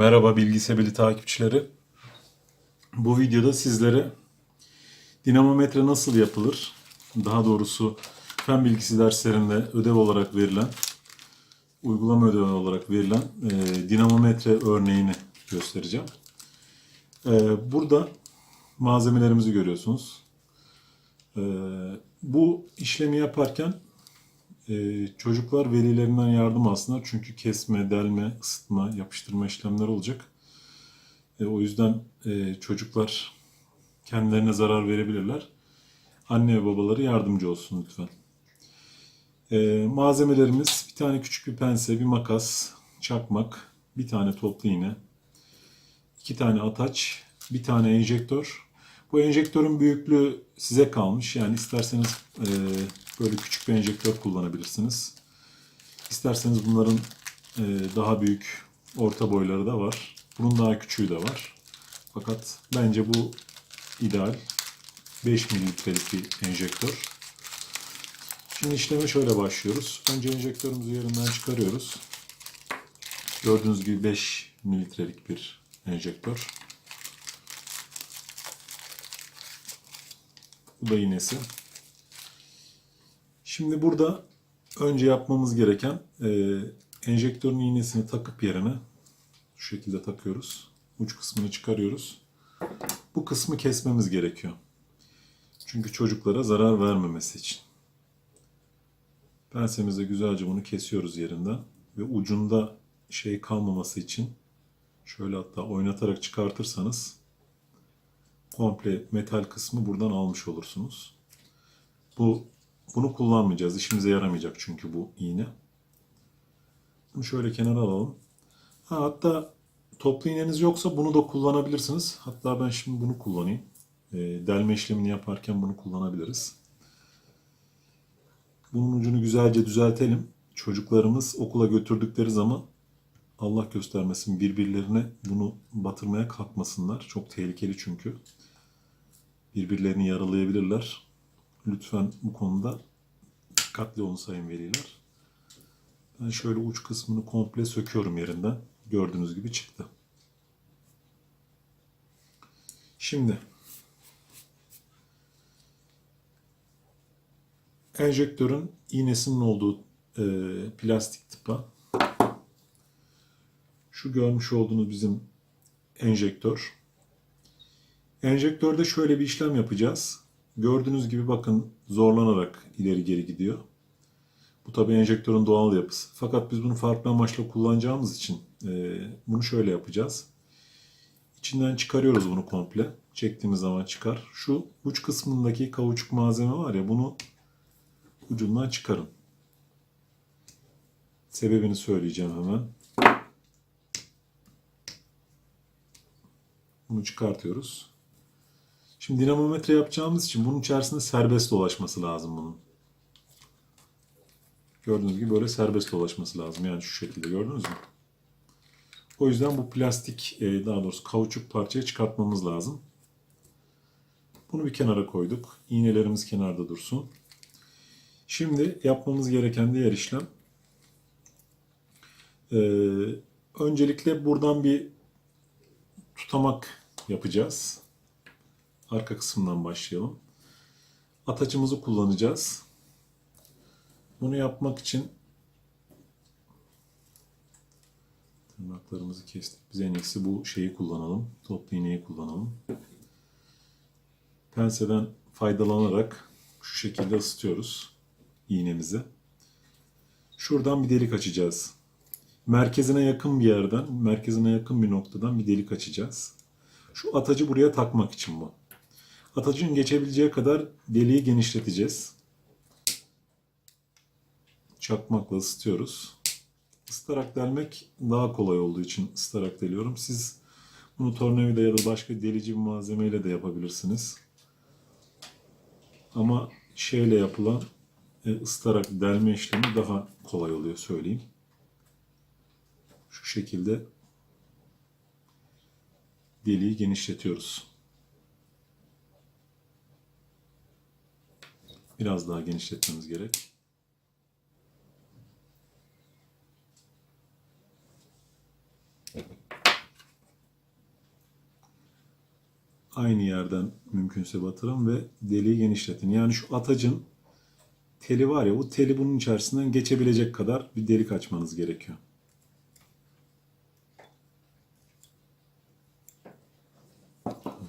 Merhaba bilgisebeli takipçileri. Bu videoda sizlere dinamometre nasıl yapılır, daha doğrusu fen bilgisi derslerinde ödev olarak verilen, uygulama ödevi olarak verilen e, dinamometre örneğini göstereceğim. E, burada malzemelerimizi görüyorsunuz. E, bu işlemi yaparken ee, çocuklar velilerinden yardım alsınlar. Çünkü kesme, delme, ısıtma, yapıştırma işlemleri olacak. Ee, o yüzden e, çocuklar kendilerine zarar verebilirler. Anne ve babaları yardımcı olsun lütfen. Ee, malzemelerimiz bir tane küçük bir pense, bir makas, çakmak, bir tane toplu iğne, iki tane ataç, bir tane enjektör. Bu enjektörün büyüklüğü size kalmış. Yani isterseniz e, böyle küçük bir enjektör kullanabilirsiniz. İsterseniz bunların e, daha büyük orta boyları da var. Bunun daha küçüğü de var. Fakat bence bu ideal. 5 mililitrelik bir enjektör. Şimdi işleme şöyle başlıyoruz. Önce enjektörümüzü yerinden çıkarıyoruz. Gördüğünüz gibi 5 mililitrelik bir enjektör. Bu da iğnesi. Şimdi burada önce yapmamız gereken e, enjektörün iğnesini takıp yerine şu şekilde takıyoruz. Uç kısmını çıkarıyoruz. Bu kısmı kesmemiz gerekiyor. Çünkü çocuklara zarar vermemesi için. Pensemizle güzelce bunu kesiyoruz yerinden ve ucunda şey kalmaması için şöyle hatta oynatarak çıkartırsanız komple metal kısmı buradan almış olursunuz. Bu bunu kullanmayacağız. İşimize yaramayacak çünkü bu iğne. Bunu şöyle kenara alalım. Ha, hatta toplu iğneniz yoksa bunu da kullanabilirsiniz. Hatta ben şimdi bunu kullanayım. E, delme işlemini yaparken bunu kullanabiliriz. Bunun ucunu güzelce düzeltelim. Çocuklarımız okula götürdükleri zaman Allah göstermesin birbirlerine bunu batırmaya kalkmasınlar. Çok tehlikeli çünkü. Birbirlerini yaralayabilirler. Lütfen bu konuda dikkatli olun sayın veliler. Ben şöyle uç kısmını komple söküyorum yerinden. Gördüğünüz gibi çıktı. Şimdi enjektörün iğnesinin olduğu e, plastik tıpa şu görmüş olduğunuz bizim enjektör. Enjektörde şöyle bir işlem yapacağız. Gördüğünüz gibi bakın zorlanarak ileri geri gidiyor. Bu tabii enjektörün doğal yapısı. Fakat biz bunu farklı amaçla kullanacağımız için e, bunu şöyle yapacağız. İçinden çıkarıyoruz bunu komple. Çektiğimiz zaman çıkar. Şu uç kısmındaki kauçuk malzeme var ya bunu ucundan çıkarın. Sebebini söyleyeceğim hemen. Bunu çıkartıyoruz. Şimdi dinamometre yapacağımız için bunun içerisinde serbest dolaşması lazım bunun. Gördüğünüz gibi böyle serbest dolaşması lazım. Yani şu şekilde gördünüz mü? O yüzden bu plastik e, daha doğrusu kauçuk parçayı çıkartmamız lazım. Bunu bir kenara koyduk. İğnelerimiz kenarda dursun. Şimdi yapmamız gereken diğer işlem e, öncelikle buradan bir tutamak yapacağız. Arka kısımdan başlayalım. Atacımızı kullanacağız. Bunu yapmak için tırnaklarımızı kestik. Biz en iyisi bu şeyi kullanalım. Toplu iğneyi kullanalım. Penseden faydalanarak şu şekilde ısıtıyoruz iğnemizi. Şuradan bir delik açacağız. Merkezine yakın bir yerden, merkezine yakın bir noktadan bir delik açacağız. Şu atacı buraya takmak için bu. Atacın geçebileceği kadar deliği genişleteceğiz. Çakmakla ısıtıyoruz. Isıtarak delmek daha kolay olduğu için ısıtarak deliyorum. Siz bunu tornavida ya da başka delici bir malzemeyle de yapabilirsiniz. Ama şeyle yapılan e, ısıtarak delme işlemi daha kolay oluyor söyleyeyim. Şu şekilde deliği genişletiyoruz. biraz daha genişletmemiz gerek. Aynı yerden mümkünse batırın ve deliği genişletin. Yani şu atacın teli var ya bu teli bunun içerisinden geçebilecek kadar bir delik açmanız gerekiyor.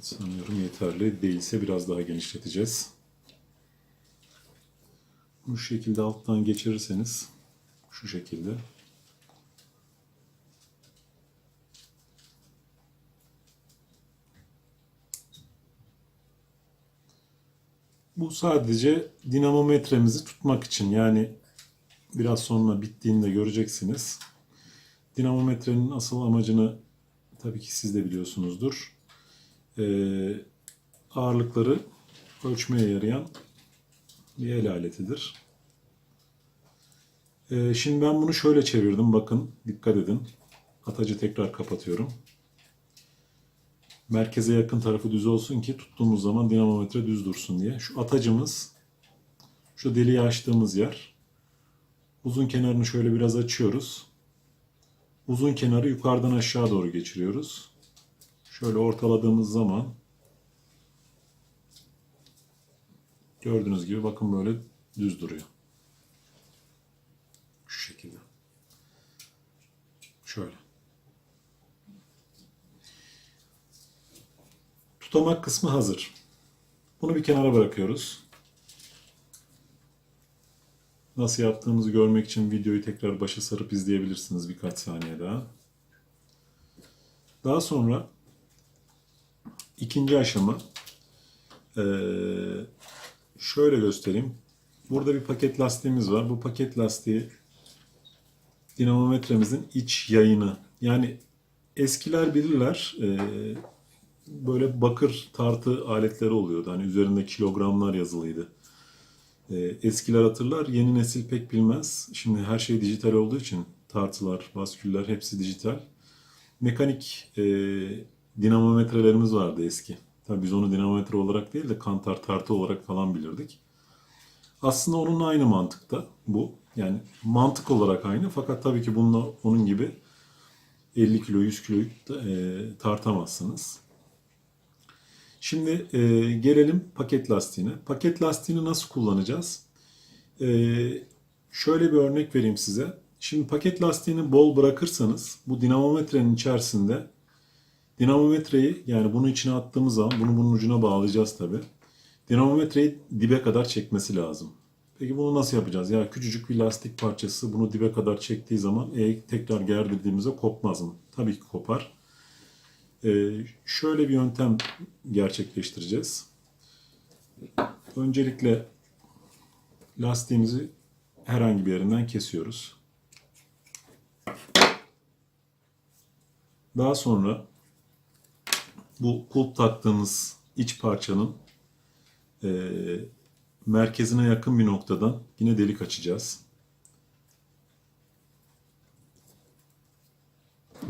Sanıyorum yeterli değilse biraz daha genişleteceğiz. Bu şekilde alttan geçirirseniz şu şekilde Bu sadece dinamometremizi tutmak için yani biraz sonra bittiğinde göreceksiniz. Dinamometrenin asıl amacını tabii ki siz de biliyorsunuzdur. Ee, ağırlıkları ölçmeye yarayan bir el aletidir. Ee, şimdi ben bunu şöyle çevirdim. Bakın dikkat edin. Atacı tekrar kapatıyorum. Merkeze yakın tarafı düz olsun ki tuttuğumuz zaman dinamometre düz dursun diye. Şu atacımız şu deliği açtığımız yer. Uzun kenarını şöyle biraz açıyoruz. Uzun kenarı yukarıdan aşağı doğru geçiriyoruz. Şöyle ortaladığımız zaman gördüğünüz gibi bakın böyle düz duruyor. Şu şekilde. Şöyle. Tutamak kısmı hazır. Bunu bir kenara bırakıyoruz. Nasıl yaptığımızı görmek için videoyu tekrar başa sarıp izleyebilirsiniz birkaç saniye daha. Daha sonra ikinci aşama ee, şöyle göstereyim. Burada bir paket lastiğimiz var. Bu paket lastiği dinamometremizin iç yayını. Yani eskiler bilirler. ee, böyle bakır tartı aletleri oluyordu. Hani üzerinde kilogramlar yazılıydı. Ee, eskiler hatırlar, yeni nesil pek bilmez. Şimdi her şey dijital olduğu için tartılar, basküller hepsi dijital. Mekanik e, dinamometrelerimiz vardı eski. Tabii biz onu dinamometre olarak değil de kantar tartı olarak falan bilirdik. Aslında onun aynı mantıkta bu. Yani mantık olarak aynı fakat tabii ki bununla onun gibi 50 kilo 100 kilo e, tartamazsınız. Şimdi e, gelelim paket lastiğine. Paket lastiğini nasıl kullanacağız? E, şöyle bir örnek vereyim size. Şimdi paket lastiğini bol bırakırsanız bu dinamometrenin içerisinde dinamometreyi yani bunu içine attığımız zaman bunu bunun ucuna bağlayacağız tabi. Dinamometreyi dibe kadar çekmesi lazım. Peki bunu nasıl yapacağız? Ya küçücük bir lastik parçası bunu dibe kadar çektiği zaman e, tekrar gerdirdiğimizde kopmaz mı? Tabii ki kopar. Ee, şöyle bir yöntem gerçekleştireceğiz. Öncelikle lastiğimizi herhangi bir yerinden kesiyoruz. Daha sonra bu kulp taktığımız iç parçanın e, merkezine yakın bir noktadan yine delik açacağız.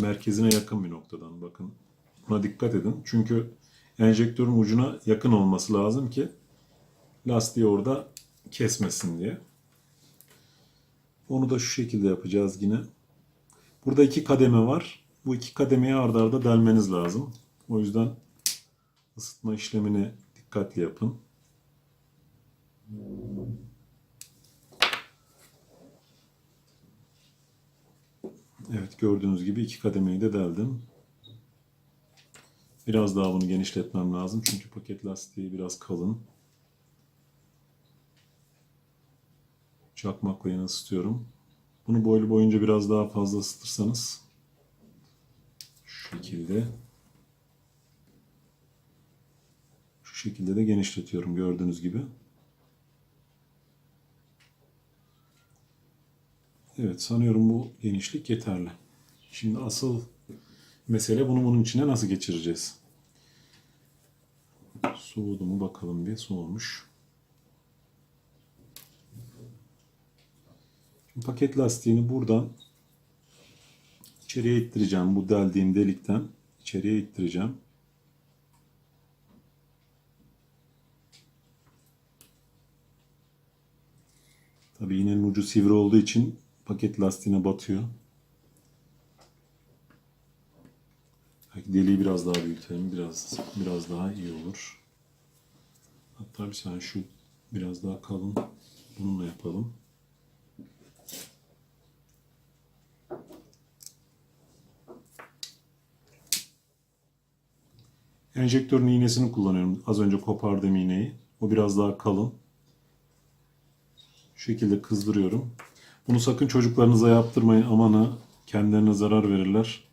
Merkezine yakın bir noktadan bakın Buna dikkat edin. Çünkü enjektörün ucuna yakın olması lazım ki lastiği orada kesmesin diye. Onu da şu şekilde yapacağız yine. Burada iki kademe var. Bu iki kademeyi ardarda arda delmeniz lazım. O yüzden ısıtma işlemini dikkatli yapın. Evet gördüğünüz gibi iki kademeyi de deldim. Biraz daha bunu genişletmem lazım çünkü paket lastiği biraz kalın. Çakmakla yine ısıtıyorum. Bunu boylu boyunca biraz daha fazla ısıtırsanız şu şekilde şekilde de genişletiyorum gördüğünüz gibi. Evet sanıyorum bu genişlik yeterli. Şimdi asıl mesele bunu bunun içine nasıl geçireceğiz? Soğudu mu bakalım bir soğumuş. Şimdi paket lastiğini buradan içeriye ittireceğim. Bu deldiğim delikten içeriye ittireceğim. Tabii iğnenin ucu sivri olduğu için paket lastiğine batıyor. Şuradaki deliği biraz daha büyütelim. Biraz biraz daha iyi olur. Hatta bir saniye şu biraz daha kalın. Bununla yapalım. Enjektörün iğnesini kullanıyorum. Az önce kopardığım iğneyi. O biraz daha kalın. Şu şekilde kızdırıyorum. Bunu sakın çocuklarınıza yaptırmayın. Aman ha kendilerine zarar verirler.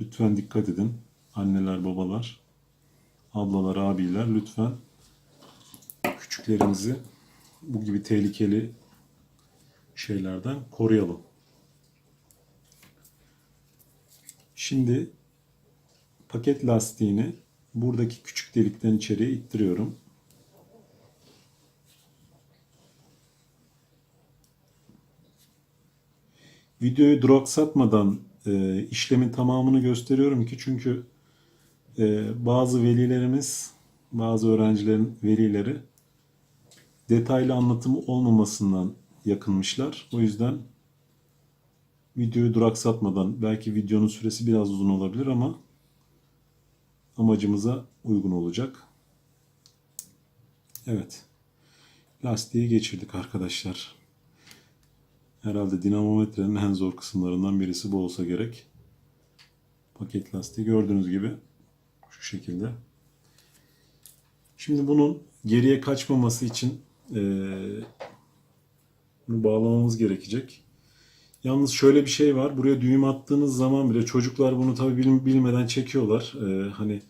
Lütfen dikkat edin. Anneler, babalar, ablalar, abiler lütfen küçüklerimizi bu gibi tehlikeli şeylerden koruyalım. Şimdi paket lastiğini buradaki küçük delikten içeriye ittiriyorum. Videoyu duraksatmadan e, işlemin tamamını gösteriyorum ki çünkü e, bazı velilerimiz, bazı öğrencilerin velileri detaylı anlatımı olmamasından yakınmışlar. O yüzden videoyu duraksatmadan belki videonun süresi biraz uzun olabilir ama amacımıza uygun olacak. Evet. Lastiği geçirdik arkadaşlar. Herhalde dinamometrenin en zor kısımlarından birisi bu olsa gerek. Paket lastiği gördüğünüz gibi şu şekilde. Şimdi bunun geriye kaçmaması için eee, bunu bağlamamız gerekecek. Yalnız şöyle bir şey var. Buraya düğüm attığınız zaman bile çocuklar bunu tabi bilmeden çekiyorlar. Eee, hani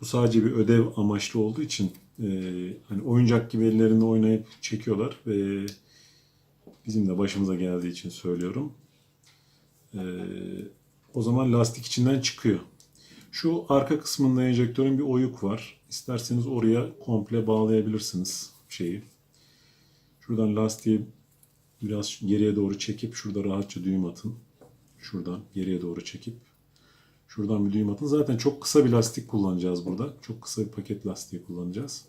bu sadece bir ödev amaçlı olduğu için eee, hani oyuncak gibi ellerinde oynayıp çekiyorlar ve bizim de başımıza geldiği için söylüyorum. Ee, o zaman lastik içinden çıkıyor. Şu arka kısmında enjektörün bir oyuk var. İsterseniz oraya komple bağlayabilirsiniz şeyi. Şuradan lastiği biraz geriye doğru çekip şurada rahatça düğüm atın. Şuradan geriye doğru çekip şuradan bir düğüm atın. Zaten çok kısa bir lastik kullanacağız burada. Çok kısa bir paket lastiği kullanacağız.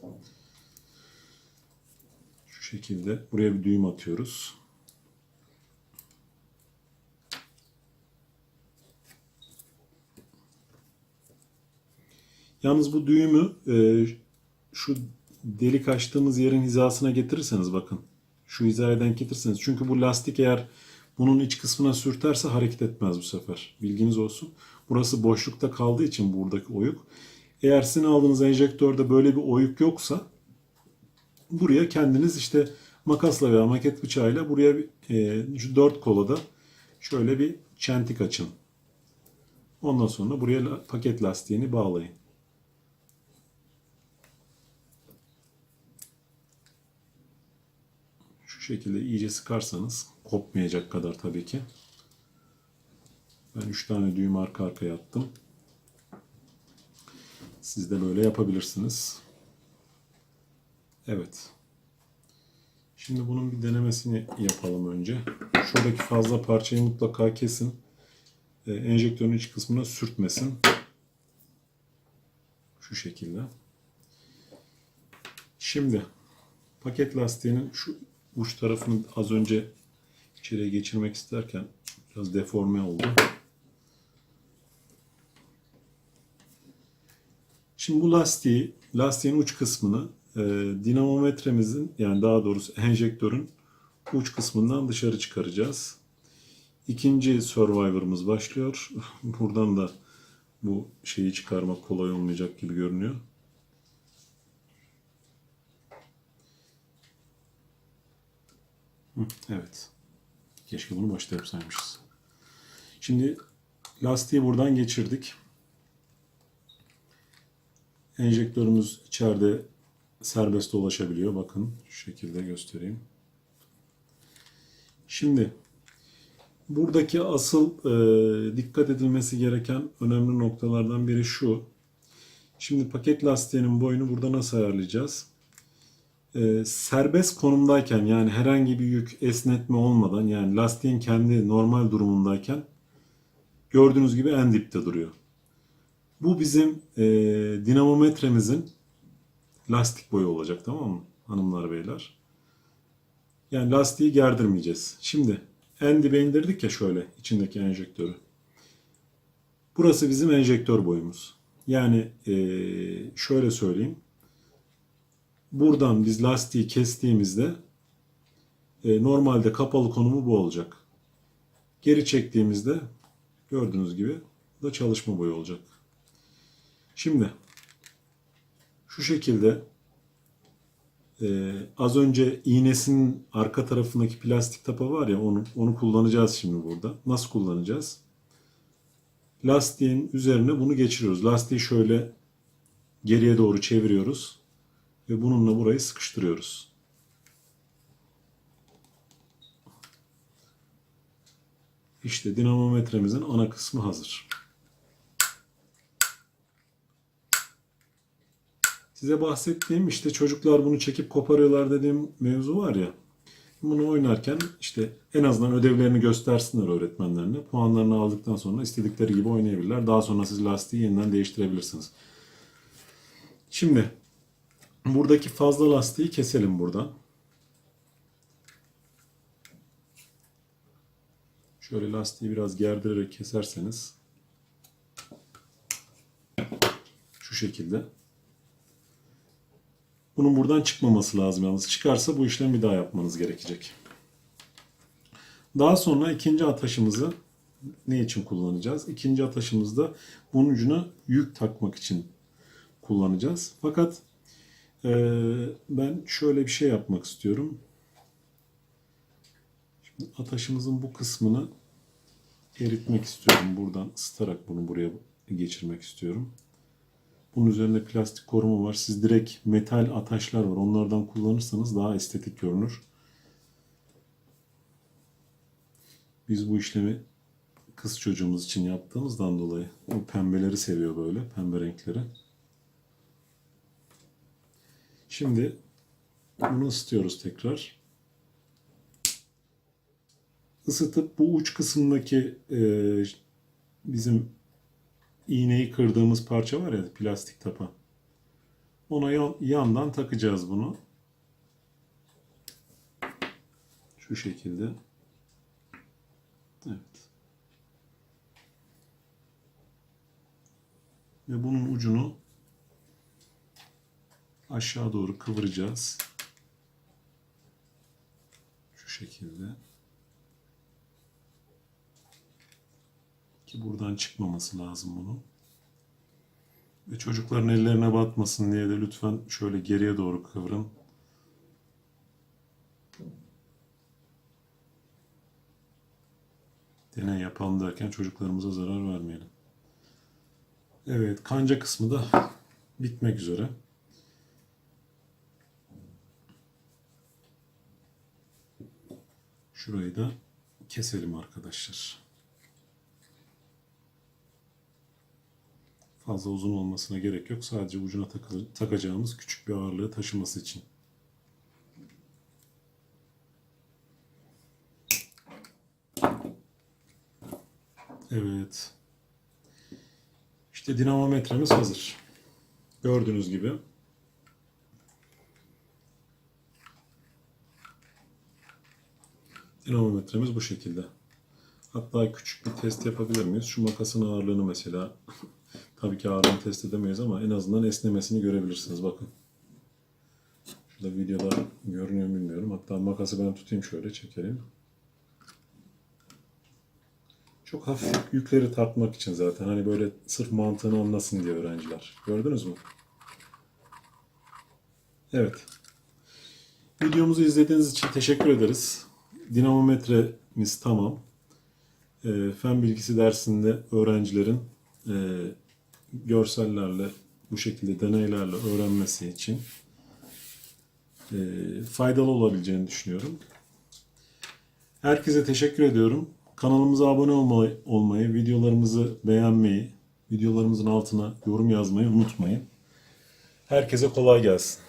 Şu şekilde buraya bir düğüm atıyoruz. Yalnız bu düğümü e, şu delik açtığımız yerin hizasına getirirseniz bakın. Şu hizaya denk getirirseniz. Çünkü bu lastik eğer bunun iç kısmına sürterse hareket etmez bu sefer. Bilginiz olsun. Burası boşlukta kaldığı için buradaki oyuk. Eğer sizin aldığınız enjektörde böyle bir oyuk yoksa buraya kendiniz işte makasla veya maket bıçağıyla buraya e, şu dört kola da şöyle bir çentik açın. Ondan sonra buraya paket lastiğini bağlayın. Şekilde iyice sıkarsanız kopmayacak kadar tabii ki. Ben 3 tane düğüm arka arkaya attım. Siz de böyle yapabilirsiniz. Evet. Şimdi bunun bir denemesini yapalım önce. Şuradaki fazla parçayı mutlaka kesin. Ee, enjektörün iç kısmına sürtmesin. Şu şekilde. Şimdi paket lastiğinin şu uç tarafını az önce içeriye geçirmek isterken biraz deforme oldu. Şimdi bu lastiği, lastiğin uç kısmını e, dinamometremizin yani daha doğrusu enjektörün uç kısmından dışarı çıkaracağız. İkinci Survivor'ımız başlıyor. Buradan da bu şeyi çıkarmak kolay olmayacak gibi görünüyor. Evet. Keşke bunu başta yapsaymışız. Şimdi lastiği buradan geçirdik. Enjektörümüz içeride serbest dolaşabiliyor. Bakın şu şekilde göstereyim. Şimdi buradaki asıl e, dikkat edilmesi gereken önemli noktalardan biri şu. Şimdi paket lastiğinin boyunu burada nasıl ayarlayacağız? E, serbest konumdayken yani herhangi bir yük esnetme olmadan yani lastiğin kendi normal durumundayken gördüğünüz gibi en dipte duruyor. Bu bizim e, dinamometremizin lastik boyu olacak tamam mı hanımlar beyler? Yani lastiği gerdirmeyeceğiz. Şimdi en dibe indirdik ya şöyle içindeki enjektörü. Burası bizim enjektör boyumuz. Yani eee, şöyle söyleyeyim. Buradan biz lastiği kestiğimizde e, normalde kapalı konumu bu olacak. Geri çektiğimizde gördüğünüz gibi da çalışma boyu olacak. Şimdi şu şekilde e, az önce iğnesinin arka tarafındaki plastik tapa var ya onu, onu kullanacağız şimdi burada. Nasıl kullanacağız? Lastiğin üzerine bunu geçiriyoruz. Lastiği şöyle geriye doğru çeviriyoruz ve bununla burayı sıkıştırıyoruz. İşte dinamometremizin ana kısmı hazır. Size bahsettiğim işte çocuklar bunu çekip koparıyorlar dediğim mevzu var ya. Bunu oynarken işte en azından ödevlerini göstersinler öğretmenlerine. Puanlarını aldıktan sonra istedikleri gibi oynayabilirler. Daha sonra siz lastiği yeniden değiştirebilirsiniz. Şimdi buradaki fazla lastiği keselim buradan. Şöyle lastiği biraz gerdirerek keserseniz şu şekilde. Bunun buradan çıkmaması lazım yalnız. Çıkarsa bu işlemi bir daha yapmanız gerekecek. Daha sonra ikinci ataşımızı ne için kullanacağız? İkinci ataşımızda bunun ucuna yük takmak için kullanacağız. Fakat ben şöyle bir şey yapmak istiyorum. Şimdi ataşımızın bu kısmını eritmek istiyorum. Buradan ısıtarak bunu buraya geçirmek istiyorum. Bunun üzerinde plastik koruma var. Siz direkt metal ataşlar var. Onlardan kullanırsanız daha estetik görünür. Biz bu işlemi kız çocuğumuz için yaptığımızdan dolayı o pembeleri seviyor böyle. Pembe renkleri. Şimdi bunu ısıtıyoruz tekrar. Isıtıp bu uç kısımdaki e, bizim iğneyi kırdığımız parça var ya plastik tapa. Ona yan- yandan takacağız bunu. Şu şekilde. Evet. Ve bunun ucunu aşağı doğru kıvıracağız. Şu şekilde. Ki buradan çıkmaması lazım bunun. Ve çocukların ellerine batmasın diye de lütfen şöyle geriye doğru kıvırın. Deney yapalım derken çocuklarımıza zarar vermeyelim. Evet, kanca kısmı da bitmek üzere. Şurayı da keselim arkadaşlar. Fazla uzun olmasına gerek yok. Sadece ucuna takacağımız küçük bir ağırlığı taşıması için. Evet. İşte dinamometremiz hazır. Gördüğünüz gibi. Dinamometremiz bu şekilde. Hatta küçük bir test yapabilir miyiz? Şu makasın ağırlığını mesela tabii ki ağırlığını test edemeyiz ama en azından esnemesini görebilirsiniz. Bakın. Şurada videoda görünüyor bilmiyorum. Hatta makası ben tutayım şöyle çekelim. Çok hafif yükleri tartmak için zaten. Hani böyle sırf mantığını anlasın diye öğrenciler. Gördünüz mü? Evet. Videomuzu izlediğiniz için teşekkür ederiz. Dinamometremiz tamam. E, fen bilgisi dersinde öğrencilerin e, görsellerle bu şekilde deneylerle öğrenmesi için e, faydalı olabileceğini düşünüyorum. Herkese teşekkür ediyorum. Kanalımıza abone olmayı, olmayı, videolarımızı beğenmeyi, videolarımızın altına yorum yazmayı unutmayın. Herkese kolay gelsin.